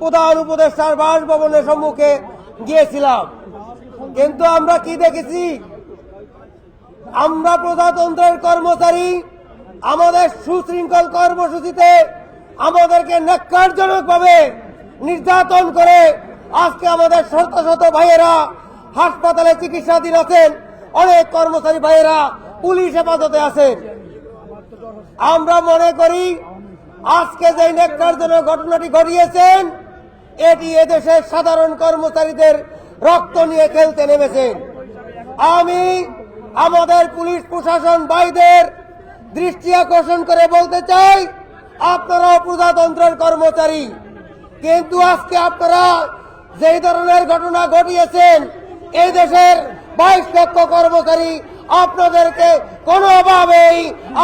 প্রধান উপদেষ্টার বাসভবনের সম্মুখে গিয়েছিলাম। কিন্তু আমরা কি দেখেছি? আমরা প্রজাতন্ত্রের কর্মচারী, আমাদের সুশৃঙ্খল কর্মসূচিতে আমাদেরকে ন্যাক্কারজনক ভাবে নির্যাতন করে আজকে আমাদের শত শত ভাইয়েরা হাসপাতালে চিকিৎসাধীন আছেন, অনেক কর্মচারী ভাইয়েরা পুলিশ হেফাজতে আছেন। আমরা মনে করি আজকে যে ন্যাক্কারজনক ঘটনাটি ঘটিয়েছেন, এটি এদেশের সাধারণ কর্মচারীদের রক্ত নিয়ে খেলতে নেমেছেন। আমি আমাদের পুলিশ প্রশাসন ভাইদের দৃষ্টি আকর্ষণ করে বলতে চাই, আপনারাও প্রজাতন্ত্রের কর্মচারী। কিন্তু আজকে আপনারা যেই ধরনের ঘটনা ঘটিয়েছেন এই দেশের বাইশ লক্ষ কর্মচারী, আপনাদেরকে কোনোভাবেই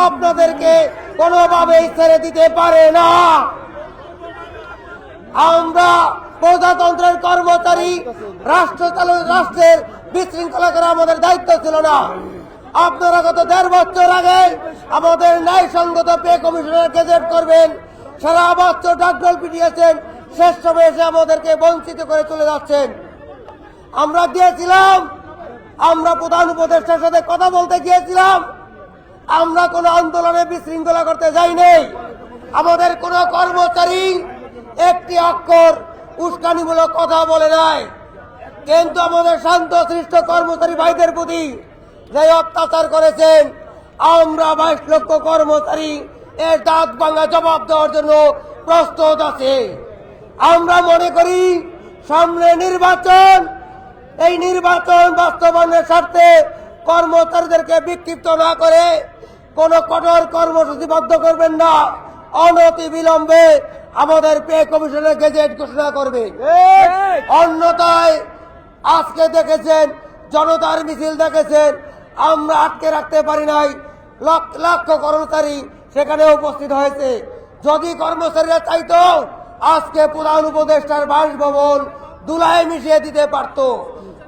আপনাদেরকে কোনোভাবেই ছেড়ে দিতে পারে না। আমরা প্রজাতন্ত্রের কর্মচারী, রাষ্ট্র চালু, রাষ্ট্রের বিশৃঙ্খলা করা আমাদের দায়িত্ব ছিল না। আপনারা গত দেড় বছর আগে আমাদের ন্যায়সঙ্গত পে কমিশনের গেজেট করবেন, সারা বছর ডাকডল পিটিয়েছেন, শেষ সময় এসে আমাদেরকে বঞ্চিত করে চলে যাচ্ছেন। আমরা দিয়েছিলাম, আমরা প্রধান উপদেষ্টার সাথে কথা বলতে গিয়েছিলাম আমরা কোনো আন্দোলনে বিশৃঙ্খলা করতে যাইনি আমাদের কোনো কর্মচারী একটি অক্ষর উস্কানিমূলক কথা বলে নাই। কিন্তু আমাদের শান্ত সৃষ্ট কর্মচারী ভাইদের প্রতি যে অত্যাচার করেছেন, আমরা বাইশ লক্ষ কর্মচারী এর দাঁত ভাঙা জবাব দেওয়ার জন্য প্রস্তুত আছে। আমরা মনে করি সামনে নির্বাচন, এই নির্বাচন বাস্তবায়নের স্বার্থে কর্মচারীদেরকে বিক্ষিপ্ত না করে কোন কঠোর কর্মসূচি বদ্ধ করবেন না। অনতি বিলম্বে আমাদের পে কমিশনের গেজেট ঘোষণা করবে। অন্যথায় আজকে দেখেছেন, জনতার মিছিল দেখেছেন, আমরা আটকে রাখতে পারি নাই। লক্ষ কর্মচারী সেখানে উপস্থিত হয়েছে। যদি কর্মচারীরা চাইতো, আজকে প্রধান উপদেষ্টার বাসভবন দুলায় মিশিয়ে দিতে পারত।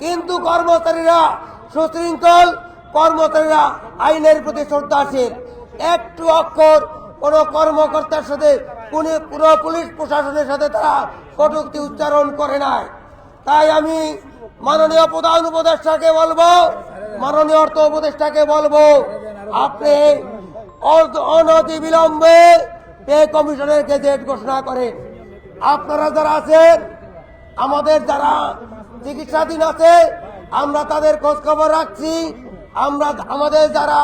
কিন্তু কর্মচারীরা সুশৃঙ্খল কর্মচারীরা আইনের প্রতি শ্রদ্ধাশীল একটু অক্ষর কোন কর্মকর্তার সাথে পুরো পুলিশ প্রশাসনের সাথে তারা কটুক্তি উচ্চারণ করে নাই। তাই আমি মাননীয় প্রধান উপদেষ্টাকে বলব, মাননীয় অর্থ উপদেষ্টাকে বলব, আপনি অনতি বিলম্বে পে কমিশনের গেজেট ঘোষণা করেন। আপনারা যারা আছেন, আমাদের যারা চিকিৎসাধীন আছে, আমরা তাদের খোঁজ খবর রাখছি। আমরা আমাদের যারা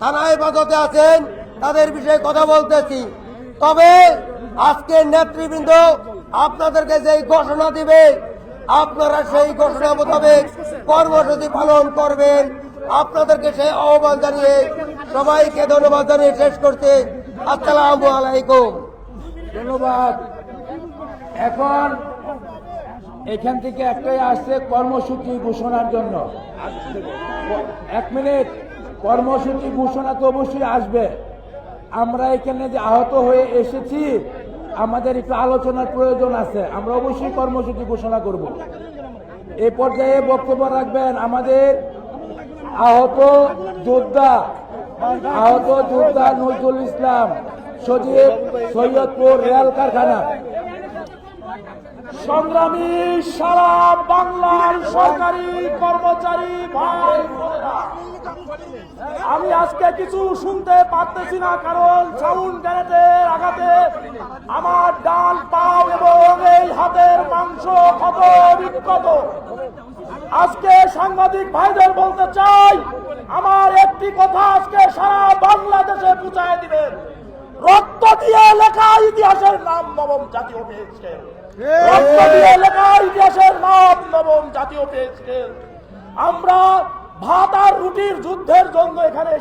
থানা হেফাজতে আছেন, তাদের বিষয়ে কথা বলতেছি। তবে আজকে নেতৃবৃন্দ আপনাদেরকে যেই ঘোষণা দিবে, আপনারা সেই ঘোষণা মোতাবেক কর্মসূচি পালন করবেন। আপনাদেরকে সেই আহ্বান জানিয়ে সবাইকে ধন্যবাদ জানিয়ে শেষ করতে আসসালামু আলাইকুম। ধন্যবাদ। এখন এখান থেকে একটাই আসছে কর্মসূচি ঘোষণার জন্য। এক মিনিট, কর্মসূচি ঘোষণা তো অবশ্যই আসবে। আমরা এখানে যে আহত হয়ে এসেছি, আমাদের একটু আলোচনার প্রয়োজন আছে। আমরা অবশ্যই কর্মসূচি ঘোষণা করব। এ পর্যায়ে বক্তব্য রাখবেন আমাদের আহত যোদ্ধা আহত যোদ্ধা নজরুল ইসলাম, সজীব সৈয়দপুর রেল কারখানা। সংগ্রামী সারা বাংলার সরকারি কর্মচারী ভাই আমি আজকে কিছু শুনতে পারতেছি না, কারণ সাউন্ড গ্যানেটের আঘাতে আমার ডান পাও এবং এই হাতের মাংস ক্ষত বিক্ষত। আজকে সাংবাদিক ভাইদের বলতে চাই, আমার একটি কথা আজকে সারা বাংলাদেশে পৌঁছায় দিবেন। রক্ত দিয়ে লেখা ইতিহাসের নাম নবম জাতীয় পেয়েছে ইতিহাসের নবম জাতীয় পেয়েছিলেন আমরা ভাত আর রুটির যুদ্ধের জন্য এখানে